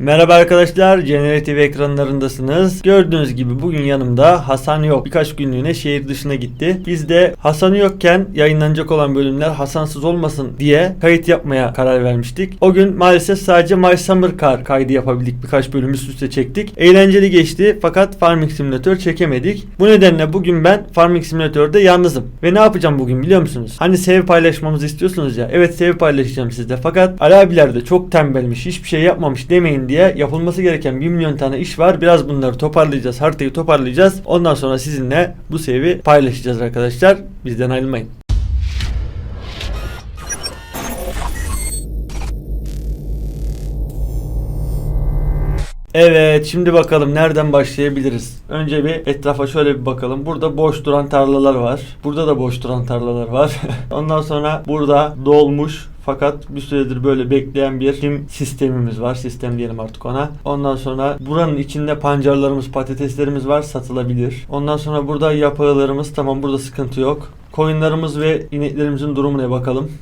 Merhaba arkadaşlar, Generative ekranlarındasınız. Gördüğünüz gibi bugün yanımda Hasan yok. Birkaç günlüğüne şehir dışına gitti. Biz de Hasan yokken yayınlanacak olan bölümler Hasansız olmasın diye kayıt yapmaya karar vermiştik. O gün maalesef sadece My Summer Car kaydı yapabildik. Birkaç bölüm üst üste çektik. Eğlenceli geçti fakat Farming Simulator çekemedik. Bu nedenle bugün ben Farming Simulator'da yalnızım. Ve ne yapacağım bugün biliyor musunuz? Hani save paylaşmamızı istiyorsunuz ya. Evet save paylaşacağım sizde. Fakat Ali abiler de çok tembelmiş, hiçbir şey yapmamış demeyin diye yapılması gereken 1 milyon tane iş var. Biraz bunları toparlayacağız, haritayı toparlayacağız. Ondan sonra sizinle bu save'i paylaşacağız arkadaşlar. Bizden ayrılmayın. Evet şimdi bakalım nereden başlayabiliriz. Önce bir etrafa şöyle bir bakalım. Burada boş duran tarlalar var. Burada da boş duran tarlalar var. Ondan sonra burada dolmuş fakat bir süredir böyle bekleyen bir tim sistemimiz var. Sistem diyelim artık ona. Ondan sonra buranın içinde pancarlarımız, patateslerimiz var satılabilir. Ondan sonra burada yapağılarımız tamam burada sıkıntı yok. Koyunlarımız ve ineklerimizin durumuna bakalım.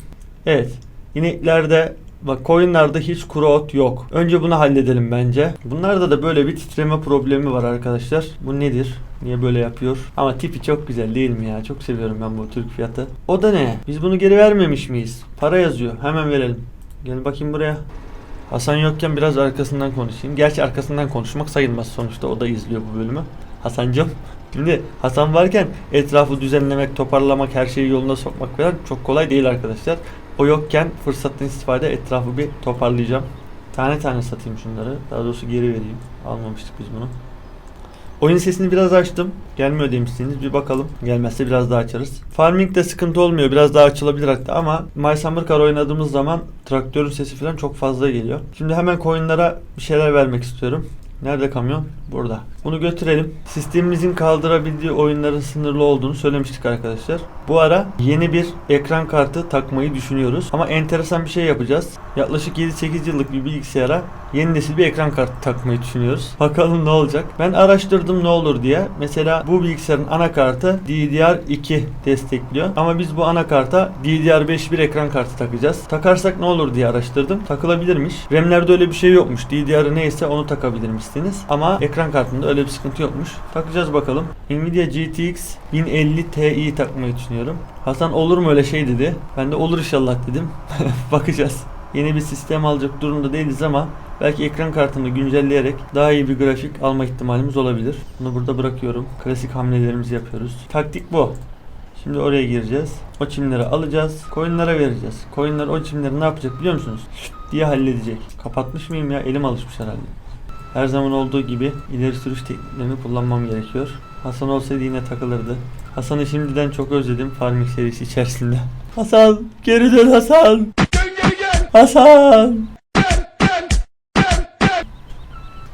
Evet. İneklerde Bak koyunlarda hiç ot yok. Önce bunu halledelim bence. Bunlarda da böyle bir titreme problemi var arkadaşlar. Bu nedir? Niye böyle yapıyor? Ama tipi çok güzel değil mi ya? Çok seviyorum ben bu Türk fiyatı. O da ne? Biz bunu geri vermemiş miyiz? Para yazıyor. Hemen verelim. Gel bakayım buraya. Hasan yokken biraz arkasından konuşayım. Gerçi arkasından konuşmak sayılmaz sonuçta. O da izliyor bu bölümü. Hasancım. Şimdi Hasan varken etrafı düzenlemek, toparlamak, her şeyi yoluna sokmak falan çok kolay değil arkadaşlar. O yokken fırsattan istifade etrafı bir toparlayacağım. Tane tane satayım şunları. Daha doğrusu geri vereyim. Almamıştık biz bunu. Oyun sesini biraz açtım. Gelmiyor demişsiniz. Bir bakalım. Gelmezse biraz daha açarız. Farming'de sıkıntı olmuyor. Biraz daha açılabilir hatta ama My Summer Car oynadığımız zaman traktörün sesi falan çok fazla geliyor. Şimdi hemen coinlara bir şeyler vermek istiyorum. Nerede kamyon? Burada. Bunu götürelim. Sistemimizin kaldırabildiği oyunların sınırlı olduğunu söylemiştik arkadaşlar. Bu ara yeni bir ekran kartı takmayı düşünüyoruz. Ama enteresan bir şey yapacağız. Yaklaşık 7-8 yıllık bir bilgisayara yeni nesil bir ekran kartı takmayı düşünüyoruz. Bakalım ne olacak. Ben araştırdım ne olur diye. Mesela bu bilgisayarın anakartı DDR2 destekliyor. Ama biz bu anakarta DDR5 bir ekran kartı takacağız. Takarsak ne olur diye araştırdım. Takılabilirmiş. RAM'lerde öyle bir şey yokmuş. DDR neyse onu takabilirmişsiniz. Ama ekran kartında öyle bir sıkıntı yokmuş. Takacağız bakalım. Nvidia GTX 1050 Ti takmayı düşünüyorum. Hasan olur mu öyle şey dedi. Ben de olur inşallah dedim. Bakacağız. Yeni bir sistem alacak durumda değiliz ama belki ekran kartını güncelleyerek daha iyi bir grafik alma ihtimalimiz olabilir. Bunu burada bırakıyorum. Klasik hamlelerimizi yapıyoruz. Taktik bu. Şimdi oraya gireceğiz. O çimleri alacağız. Koyunlara vereceğiz. Koyunlar o çimleri ne yapacak biliyor musunuz? Diye halledecek. Kapatmış mıyım ya? Elim alışmış herhalde. Her zaman olduğu gibi ileri sürüş tekniklerini kullanmam gerekiyor. Hasan olsaydı yine takılırdı. Hasan'ı şimdiden çok özledim Farming serisi içerisinde. Hasan! Geri dön Hasan! Hasan!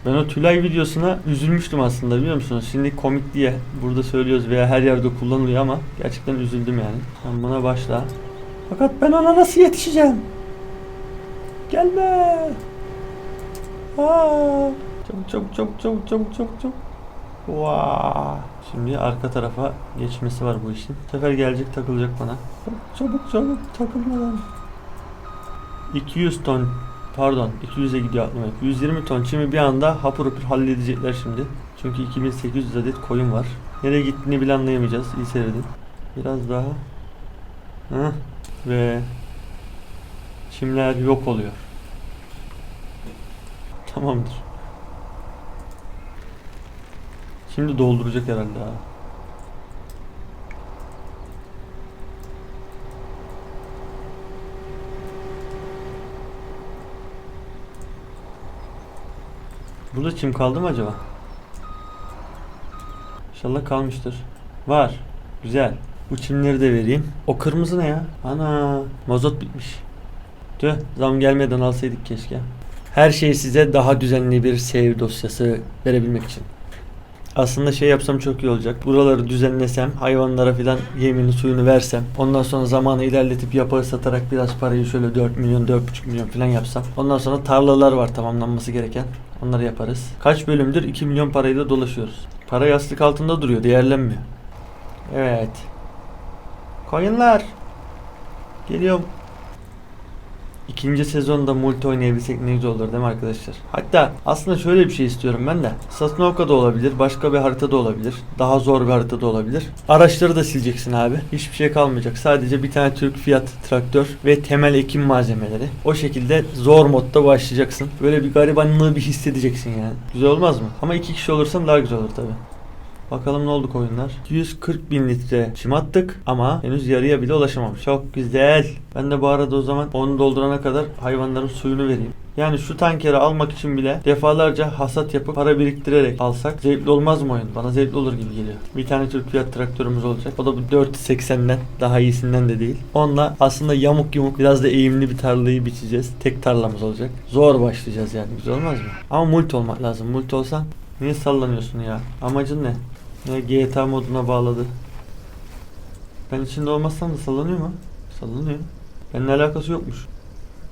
Ben o Tülay videosuna üzülmüştüm aslında biliyor musunuz? Şimdi komik diye burada söylüyoruz veya her yerde kullanılıyor ama gerçekten üzüldüm yani. Sen buna başla. Fakat ben ona nasıl yetişeceğim? Gelme! Aa! Çabuk çabuk çabuk çabuk çabuk çabuk çabuk. Vaa! Şimdi arka tarafa geçmesi var bu işin. Bu sefer gelecek takılacak bana. Çabuk çabuk, çabuk takılmadan. 200 ton pardon 200'e gidiyor aklıma. 120 ton çimi bir anda hapur hapur halledecekler şimdi. Çünkü 2800 adet koyun var. Nereye gittiğini bile anlayamayacağız. İyi seyredin. Biraz daha. Heh. Ve çimler yok oluyor. Tamamdır. Şimdi dolduracak herhalde ha. Burada çim kaldı mı acaba? İnşallah kalmıştır. Var. Güzel. Bu çimleri de vereyim. O kırmızı ne ya? Ana mazot bitmiş. Tüh zam gelmeden alsaydık keşke. Her şey size daha düzenli bir save dosyası verebilmek için. Aslında şey yapsam çok iyi olacak. Buraları düzenlesem, hayvanlara filan yemini suyunu versem, ondan sonra zamanı ilerletip yapağı satarak biraz parayı şöyle 4 milyon, 4,5 milyon filan yapsam. Ondan sonra tarlalar var tamamlanması gereken. Onları yaparız. Kaç bölümdür 2 milyon parayla dolaşıyoruz. Para yastık altında duruyor, değerlenmiyor. Evet. Koyunlar. Geliyorum. İkinci sezonda multi oynayabilsek ne güzel olur değil mi arkadaşlar? Hatta aslında şöyle bir şey istiyorum ben de. Sasnovka'da olabilir, başka bir haritada olabilir. Daha zor bir haritada olabilir. Araçları da sileceksin abi. Hiçbir şey kalmayacak. Sadece bir tane Türk Fiat traktör ve temel ekim malzemeleri. O şekilde zor modda başlayacaksın. Böyle bir garibanlığı bir hissedeceksin yani. Güzel olmaz mı? Ama iki kişi olursan daha güzel olur tabi. Bakalım ne oldu koyunlar? 140 bin litre çim attık ama henüz yarıya bile ulaşamamış. Çok güzel. Ben de bu arada o zaman onu doldurana kadar hayvanların suyunu vereyim. Yani şu tankeri almak için bile defalarca hasat yapıp para biriktirerek alsak zevkli olmaz mı oyun? Bana zevkli olur gibi geliyor. Bir tane Türk Fiat traktörümüz olacak. O da bu 480'den daha iyisinden de değil. Onunla aslında yamuk yumuk biraz da eğimli bir tarlayı biçeceğiz. Tek tarlamız olacak. Zor başlayacağız yani. Güzel olmaz mı? Ama multi olmak lazım. Multi olsan niye sallanıyorsun ya? Amacın ne? Ne GTA moduna bağladı. Ben içinde olmazsam da sallanıyor mu? Sallanıyor. Benimle alakası yokmuş.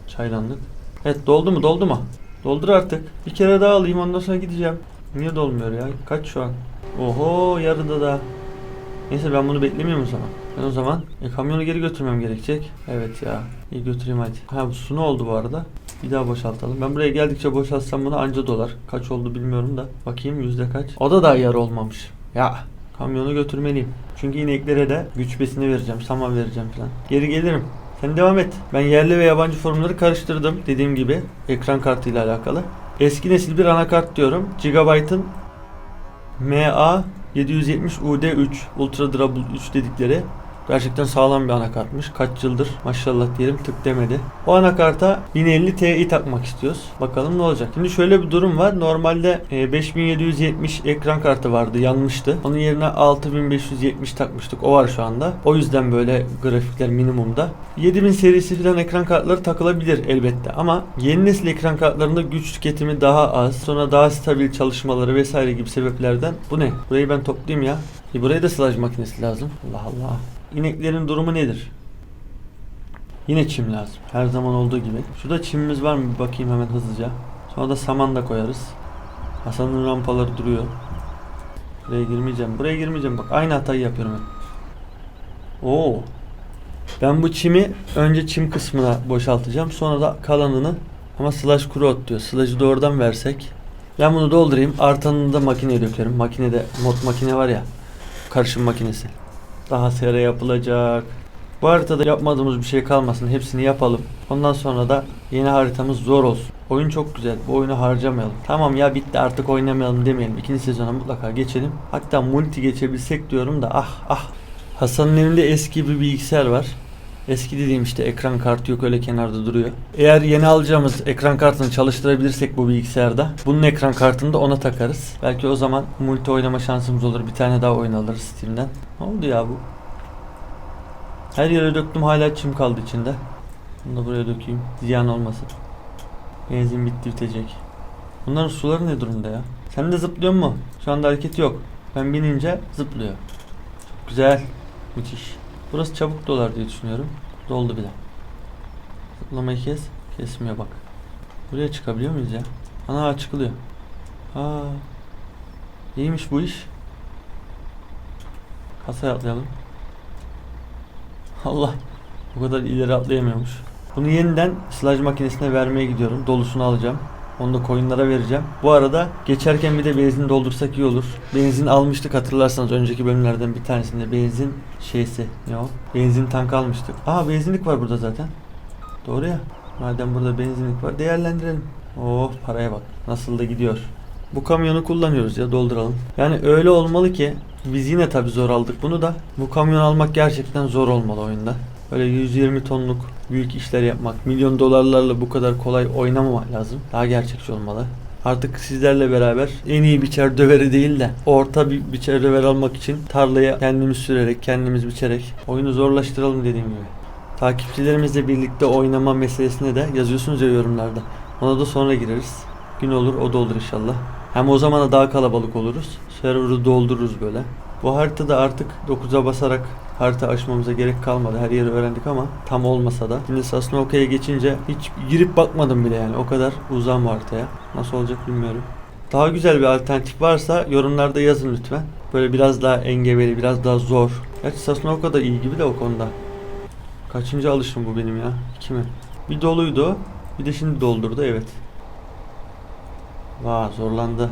Çaydanlık. Evet doldu mu doldu mu? Doldur artık. Bir kere daha alayım ondan sonra gideceğim. Niye dolmuyor ya? Kaç şu an? Oho yarıda da. Neyse ben bunu beklemiyorum o zaman. Ben o zaman e, kamyonu geri götürmem gerekecek. Evet ya. İyi götüreyim hadi. Ha bu su ne oldu bu arada? Bir daha boşaltalım. Ben buraya geldikçe boşaltsam bunu anca dolar. Kaç oldu bilmiyorum da. Bakayım yüzde kaç. O da daha yarı olmamış. Ya kamyonu götürmeliyim. Çünkü ineklere de güç besini vereceğim. Saman vereceğim falan. Geri gelirim. Sen devam et. Ben yerli ve yabancı formları karıştırdım. Dediğim gibi ekran kartıyla alakalı. Eski nesil bir anakart diyorum. Gigabyte'ın MA 770 UD3 Ultra Durable 3 dedikleri gerçekten sağlam bir anakartmış. Kaç yıldır maşallah diyelim tık demedi. O anakarta 1050 Ti takmak istiyoruz. Bakalım ne olacak. Şimdi şöyle bir durum var. Normalde e, 5770 ekran kartı vardı. Yanmıştı. Onun yerine 6570 takmıştık. O var şu anda. O yüzden böyle grafikler minimumda. 7000 serisi falan ekran kartları takılabilir elbette ama yeni nesil ekran kartlarında güç tüketimi daha az, sonra daha stabil çalışmaları vesaire gibi sebeplerden bu ne? Burayı ben toplayayım ya. E buraya da sılaj makinesi lazım. Allah Allah. İneklerin durumu nedir? Yine çim lazım. Her zaman olduğu gibi. Şurada çimimiz var mı? Bir bakayım hemen hızlıca. Sonra da saman da koyarız. Hasan'ın rampaları duruyor. Buraya girmeyeceğim. Buraya girmeyeceğim. Bak aynı hatayı yapıyorum ben. Oo. Ben bu çimi önce çim kısmına boşaltacağım. Sonra da kalanını ama slash kuru ot diyor. Slash'ı doğrudan versek. Ben bunu doldurayım. Artanını da makineye dökerim. Makinede mod makine var ya. Karışım makinesi. Daha sera yapılacak. Bu haritada yapmadığımız bir şey kalmasın. Hepsini yapalım. Ondan sonra da yeni haritamız zor olsun. Oyun çok güzel. Bu oyunu harcamayalım. Tamam ya bitti artık oynamayalım demeyelim. İkinci sezona mutlaka geçelim. Hatta multi geçebilsek diyorum da ah ah. Hasan'ın evinde eski bir bilgisayar var. Eski dediğim işte ekran kartı yok öyle kenarda duruyor. Eğer yeni alacağımız ekran kartını çalıştırabilirsek bu bilgisayarda bunun ekran kartını da ona takarız. Belki o zaman multi oynama şansımız olur. Bir tane daha oyun alırız Steam'den. Ne oldu ya bu? Her yere döktüm hala çim kaldı içinde. Bunu da buraya dökeyim. Ziyan olmasın. Benzin bitti bitecek. Bunların suları ne durumda ya? Sen de zıplıyor mu? Şu anda hareket yok. Ben binince zıplıyor. Çok güzel. Müthiş. Burası çabuk dolar diye düşünüyorum. Doldu bile. Zıplamayı kes. Kesmiyor bak. Buraya çıkabiliyor muyuz ya? Ana çıkılıyor. Aa. İyiymiş bu iş. Kasaya atlayalım. Allah. Bu kadar ileri atlayamıyormuş. Bunu yeniden silaj makinesine vermeye gidiyorum. Dolusunu alacağım. Onu da koyunlara vereceğim. Bu arada geçerken bir de benzin doldursak iyi olur. Benzin almıştık hatırlarsanız önceki bölümlerden bir tanesinde benzin şeysi ne o? Benzin tank almıştık. Aa benzinlik var burada zaten. Doğru ya. Madem burada benzinlik var değerlendirelim. Oh paraya bak. Nasıl da gidiyor. Bu kamyonu kullanıyoruz ya dolduralım. Yani öyle olmalı ki biz yine tabi zor aldık bunu da. Bu kamyon almak gerçekten zor olmalı oyunda. Böyle 120 tonluk büyük işler yapmak, milyon dolarlarla bu kadar kolay oynamamak lazım. Daha gerçekçi olmalı. Artık sizlerle beraber en iyi biçer döveri değil de orta bir biçer döver almak için tarlaya kendimiz sürerek, kendimiz biçerek oyunu zorlaştıralım dediğim gibi. Takipçilerimizle birlikte oynama meselesine de yazıyorsunuz ya yorumlarda. Ona da sonra gireriz. Gün olur o da olur inşallah. Hem o zaman da daha kalabalık oluruz. Server'ı doldururuz böyle. Bu haritada artık 9'a basarak harita açmamıza gerek kalmadı. Her yeri öğrendik ama tam olmasa da. Şimdi Sasnovka'ya geçince hiç girip bakmadım bile yani. O kadar uzağım bu haritaya. Nasıl olacak bilmiyorum. Daha güzel bir alternatif varsa yorumlarda yazın lütfen. Böyle biraz daha engebeli, biraz daha zor. Gerçi Sasnovka da iyi gibi de o konuda. Kaçıncı alışım bu benim ya? İki mi? Bir doluydu. Bir de şimdi doldurdu evet. Vaa zorlandı.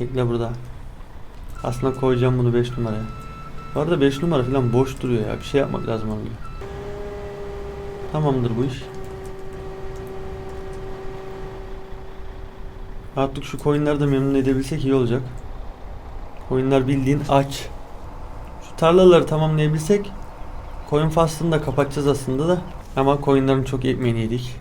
Bekle burada. Aslında koyacağım bunu 5 numaraya. Bu arada 5 numara falan boş duruyor ya. Bir şey yapmak lazım onunla. Tamamdır bu iş. Artık şu coinleri de memnun edebilsek iyi olacak. Coinler bildiğin aç. Şu tarlaları tamamlayabilsek coin faslını da kapatacağız aslında da. Ama coinlerin çok ekmeğini yedik.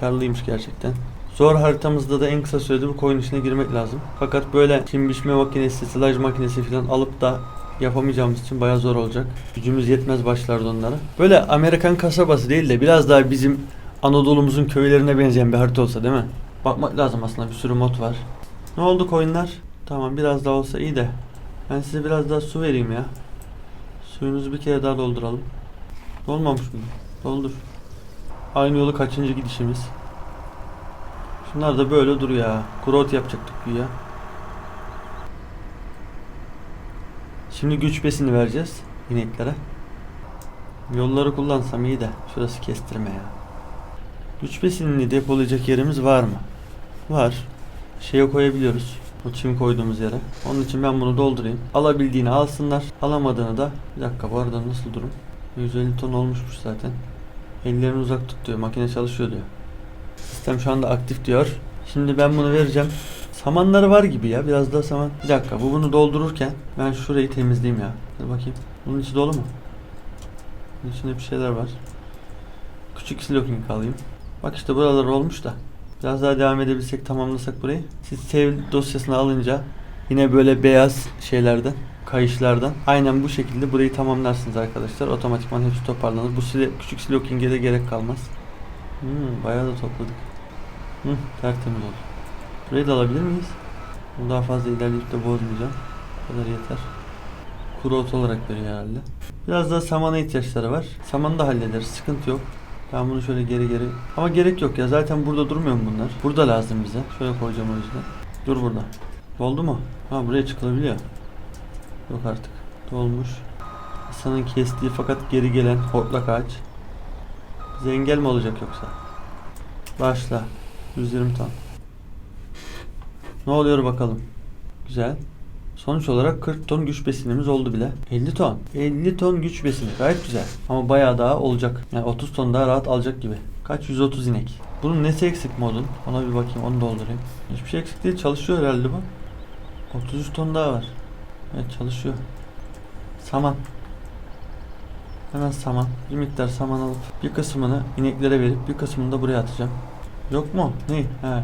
Karlıymış gerçekten. Zor haritamızda da en kısa sürede bu coin içine girmek lazım. Fakat böyle çim biçme makinesi, silaj makinesi falan alıp da yapamayacağımız için bayağı zor olacak. Gücümüz yetmez başlarda onlara. Böyle Amerikan kasabası değil de biraz daha bizim Anadolu'muzun köylerine benzeyen bir harita olsa değil mi? Bakmak lazım aslında bir sürü mod var. Ne oldu coinler? Tamam biraz daha olsa iyi de. Ben size biraz daha su vereyim ya. Suyunuzu bir kere daha dolduralım. Dolmamış mı? Doldur. Aynı yolu kaçıncı gidişimiz? Şunlar da böyle duruyor ya. Growth yapacaktık güya. Şimdi güç besini vereceğiz ineklere. Yolları kullansam iyi de şurası kestirme ya. Güç besinini depolayacak yerimiz var mı? Var. Şeye koyabiliyoruz. O çim koyduğumuz yere. Onun için ben bunu doldurayım. Alabildiğini alsınlar. Alamadığını da bir dakika bu arada nasıl durum? 150 ton olmuşmuş zaten. Ellerini uzak tut diyor. Makine çalışıyor diyor. Sistem şu anda aktif diyor. Şimdi ben bunu vereceğim. Samanları var gibi ya. Biraz daha saman. Bir dakika bu bunu doldururken ben şurayı temizleyeyim ya. Dur bakayım. Bunun içi dolu mu? Bunun içinde bir şeyler var. Küçük sloping alayım. Bak işte buralar olmuş da. Biraz daha devam edebilsek tamamlasak burayı. Siz save dosyasını alınca yine böyle beyaz şeylerden kayışlardan aynen bu şekilde burayı tamamlarsınız arkadaşlar. Otomatikman hepsi toparlanır. Bu sile, küçük sloking'e de gerek kalmaz. Hmm, bayağı da topladık. Hı, tertemiz oldu. Burayı da alabilir miyiz? Bunu daha fazla ilerleyip de bozmayacağım. Bu kadar yeter. Kuru ot olarak veriyor herhalde. Biraz daha samana ihtiyaçları var. Samanı da hallederiz. Sıkıntı yok. Ben bunu şöyle geri geri... Ama gerek yok ya. Zaten burada durmuyor mu bunlar? Burada lazım bize. Şöyle koyacağım o yüzden. Dur burada. Doldu mu? Ha buraya çıkılabiliyor. Yok artık. Dolmuş. İnsanın kestiği fakat geri gelen hortlak ağaç. Bize engel mi olacak yoksa? Başla. 120 ton. Ne oluyor bakalım. Güzel. Sonuç olarak 40 ton güç besinimiz oldu bile. 50 ton. 50 ton güç besini. Gayet güzel. Ama bayağı daha olacak. Yani 30 ton daha rahat alacak gibi. Kaç? 130 inek. Bunun nesi eksik modun? Ona bir bakayım onu doldurayım. Hiçbir şey eksik değil. Çalışıyor herhalde bu. 33 ton daha var. Evet çalışıyor. Saman. Hemen saman. Bir miktar saman alıp bir kısmını ineklere verip bir kısmını da buraya atacağım. Yok mu? Ne? He.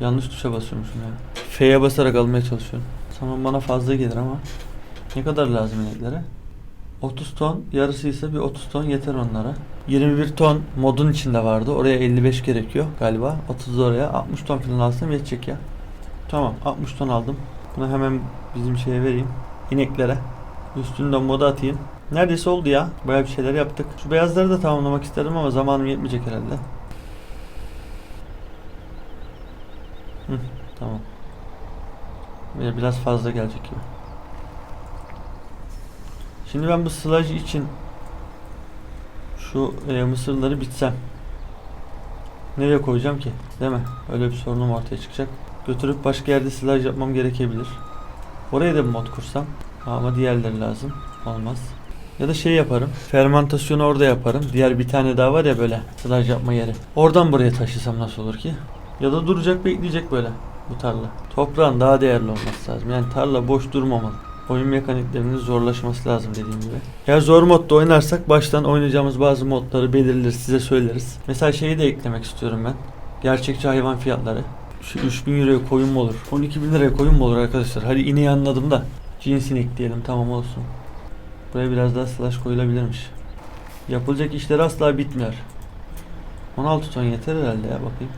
Yanlış tuşa basıyormuşum ya. F'ye basarak almaya çalışıyorum. Saman bana fazla gelir ama. Ne kadar lazım ineklere? 30 ton yarısı ise bir 30 ton yeter onlara. 21 ton modun içinde vardı. Oraya 55 gerekiyor galiba. 30 oraya 60 ton falan alsam yetecek ya. Tamam 60 ton aldım. Bunu hemen bizim şeye vereyim. İneklere. Üstünden moda atayım. Neredeyse oldu ya. Bayağı bir şeyler yaptık. Şu beyazları da tamamlamak isterim ama zamanım yetmeyecek herhalde. Hı, tamam. Böyle biraz fazla gelecek gibi. Şimdi ben bu sılaj için şu e, mısırları bitsem nereye koyacağım ki? Değil mi? Öyle bir sorunum ortaya çıkacak. Götürüp başka yerde silaj yapmam gerekebilir. Oraya da bir mod kursam. Ama diğerleri lazım. Olmaz. Ya da şey yaparım. Fermentasyonu orada yaparım. Diğer bir tane daha var ya böyle silaj yapma yeri. Oradan buraya taşısam nasıl olur ki? Ya da duracak bekleyecek böyle bu tarla. Toprağın daha değerli olması lazım. Yani tarla boş durmamalı. Oyun mekaniklerinin zorlaşması lazım dediğim gibi. Eğer zor modda oynarsak baştan oynayacağımız bazı modları belirleriz size söyleriz. Mesela şeyi de eklemek istiyorum ben. Gerçekçi hayvan fiyatları. Şu 3000 euroya koyun mu olur? 12 bin liraya koyun mu olur arkadaşlar? Hadi ineği anladım da. Cins inek diyelim tamam olsun. Buraya biraz daha slash koyulabilirmiş. Yapılacak işler asla bitmiyor. 16 ton yeter herhalde ya bakayım.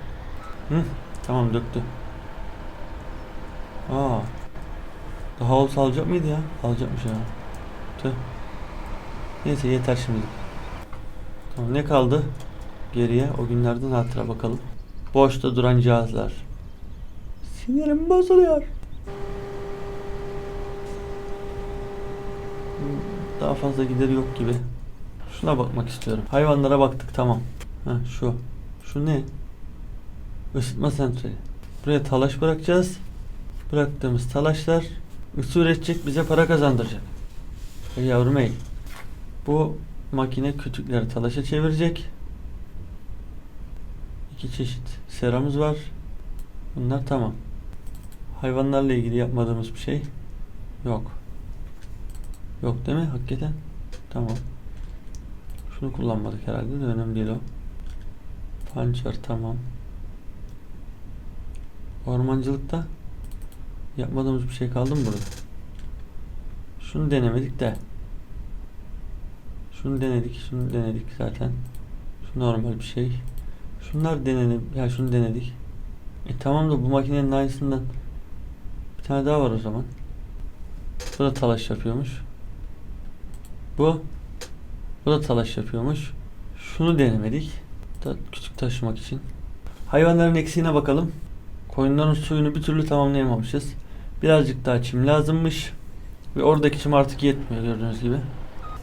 Hı, tamam döktü. Aa. Daha olsa alacak mıydı ya? Alacakmış ya. Tüh. Neyse yeter şimdi. Tamam ne kaldı? Geriye o günlerden hatıra bakalım. Boşta duran cihazlar. Sinirim bozuluyor. Daha fazla gideri yok gibi. Şuna bakmak istiyorum. Hayvanlara baktık tamam. Ha şu. Şu ne? Isıtma santrali. Buraya talaş bırakacağız. Bıraktığımız talaşlar ısı üretecek bize para kazandıracak. Ey yavrum ey. Bu makine kütükleri talaşa çevirecek. İki çeşit seramız var. Bunlar tamam. Hayvanlarla ilgili yapmadığımız bir şey yok. Yok değil mi? Hakikaten. Tamam. Şunu kullanmadık herhalde de önemli değil o. Pançer tamam. Ormancılıkta yapmadığımız bir şey kaldı mı burada? Şunu denemedik de. Şunu denedik, şunu denedik zaten. Şu normal bir şey. Şunlar denedim. Ya şunu denedik. E tamam da bu makinenin aynısından bir tane daha var o zaman. Bu da talaş yapıyormuş. Bu bu da talaş yapıyormuş. Şunu denemedik. Da küçük taşımak için. Hayvanların eksiğine bakalım. Koyunların suyunu bir türlü tamamlayamamışız. Birazcık daha çim lazımmış. Ve oradaki çim artık yetmiyor gördüğünüz gibi.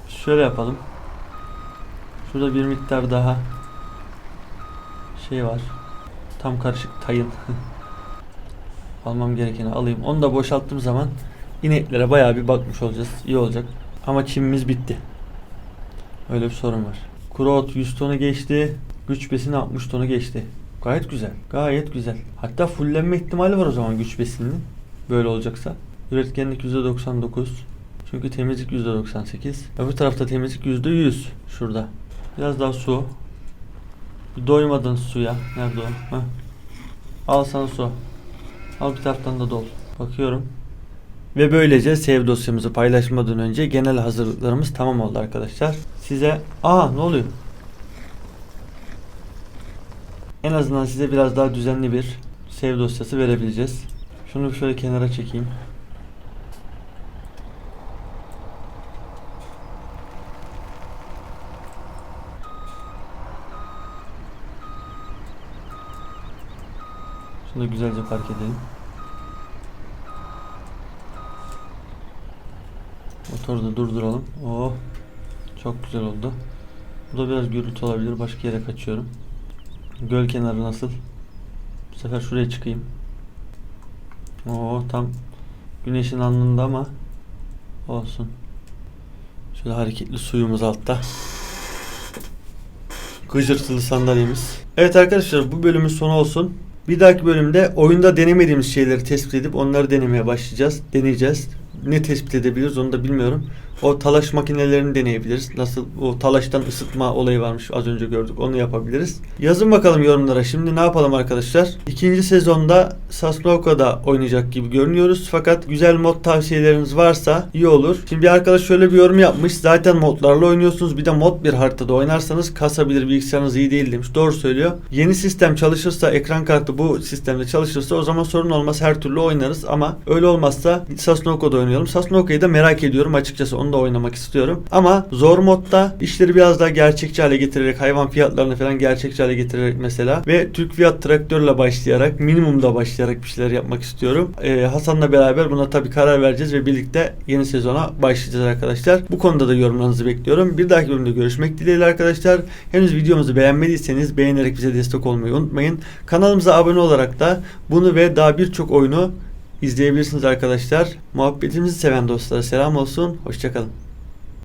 Şöyle yapalım. Şurada bir miktar daha şey var. Tam karışık tayın. Almam gerekeni alayım. Onu da boşalttığım zaman ineklere bayağı bir bakmış olacağız. İyi olacak. Ama çimimiz bitti. Öyle bir sorun var. Kuru ot 100 tonu geçti. Güç besini 60 tonu geçti. Gayet güzel. Gayet güzel. Hatta fullenme ihtimali var o zaman güç besininin. Böyle olacaksa. Üretkenlik %99. Çünkü temizlik %98. Öbür tarafta temizlik %100. Şurada. Biraz daha su. Doymadın suya. Nerede o? Heh. Al sana su. Al bir taraftan da dol. Bakıyorum. Ve böylece save dosyamızı paylaşmadan önce genel hazırlıklarımız tamam oldu arkadaşlar. Size... Aa ne oluyor? En azından size biraz daha düzenli bir save dosyası verebileceğiz. Şunu şöyle kenara çekeyim. Şunu da güzelce fark edelim. Motoru da durduralım. Oh. Çok güzel oldu. Bu da biraz gürültü olabilir. Başka yere kaçıyorum. Göl kenarı nasıl? Bu sefer şuraya çıkayım. Oo tam güneşin alnında ama olsun. Şöyle hareketli suyumuz altta. Gıcırtılı sandalyemiz. Evet arkadaşlar bu bölümün sonu olsun. Bir dahaki bölümde oyunda denemediğimiz şeyleri tespit edip onları denemeye başlayacağız. Deneyeceğiz. Ne tespit edebiliriz onu da bilmiyorum. O talaş makinelerini deneyebiliriz. Nasıl o talaştan ısıtma olayı varmış az önce gördük. Onu yapabiliriz. Yazın bakalım yorumlara. Şimdi ne yapalım arkadaşlar? İkinci sezonda Sasnovka'da oynayacak gibi görünüyoruz. Fakat güzel mod tavsiyeleriniz varsa iyi olur. Şimdi bir arkadaş şöyle bir yorum yapmış. Zaten modlarla oynuyorsunuz. Bir de mod bir haritada oynarsanız kasabilir bilgisayarınız iyi değil demiş. Doğru söylüyor. Yeni sistem çalışırsa ekran kartı bu sistemde çalışırsa o zaman sorun olmaz. Her türlü oynarız ama öyle olmazsa Sasnovka'da oynayalım. Sasnovka'yı da merak ediyorum açıkçası. Onu da oynamak istiyorum. Ama zor modda işleri biraz daha gerçekçi hale getirerek hayvan fiyatlarını falan gerçekçi hale getirerek mesela ve Türk fiyat traktörle başlayarak minimumda başlayarak bir şeyler yapmak istiyorum. Ee, Hasan'la beraber buna tabii karar vereceğiz ve birlikte yeni sezona başlayacağız arkadaşlar. Bu konuda da yorumlarınızı bekliyorum. Bir dahaki bölümde görüşmek dileğiyle arkadaşlar. Henüz videomuzu beğenmediyseniz beğenerek bize destek olmayı unutmayın. Kanalımıza abone olarak da bunu ve daha birçok oyunu izleyebilirsiniz arkadaşlar. Muhabbetimizi seven dostlara selam olsun. Hoşçakalın.